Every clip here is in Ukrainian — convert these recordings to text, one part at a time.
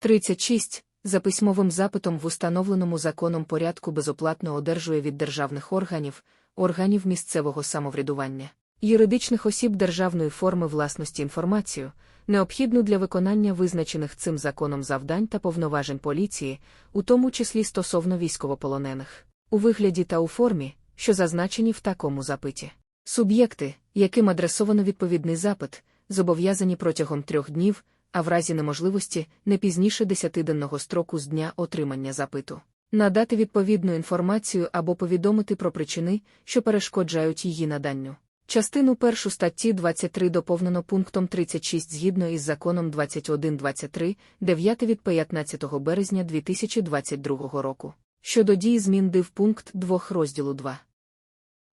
36. За письмовим запитом в установленому законом порядку безоплатно одержує від державних органів, органів місцевого самоврядування, юридичних осіб державної форми власності інформацію, необхідну для виконання визначених цим законом завдань та повноважень поліції, у тому числі стосовно військовополонених, у вигляді та у формі, що зазначені в такому запиті. Суб'єкти, яким адресовано відповідний запит, зобов'язані протягом трьох днів, а в разі неможливості не пізніше десятиденного строку з дня отримання запиту, надати відповідну інформацію або повідомити про причини, що перешкоджають її наданню. Частину першу статті 23 доповнено пунктом 36 згідно із законом 2123, 9 від 15 березня 2022 року. Щодо дії змін див пункт 2 розділу 2.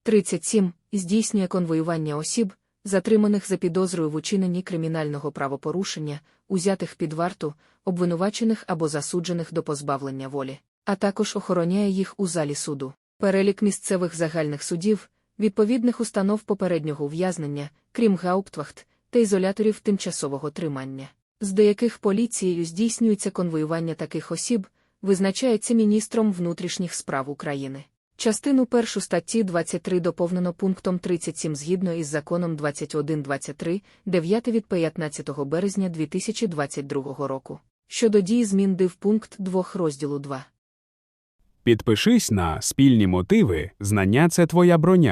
37. Здійснює конвоювання осіб, затриманих за підозрою в учиненні кримінального правопорушення, узятих під варту, обвинувачених або засуджених до позбавлення волі, а також охороняє їх у залі суду. Перелік місцевих загальних судів, відповідних установ попереднього ув'язнення, крім гауптвахт та ізоляторів тимчасового тримання, з деяких поліцією здійснюється конвоювання таких осіб, визначається міністром внутрішніх справ України. Частину першу статті 23 доповнено пунктом 37 згідно із законом 2123, 9 від 15 березня 2022 року. Щодо дії змін див пункт 2 розділу 2. Підпишись на спільні мотиви, знання це твоя броня.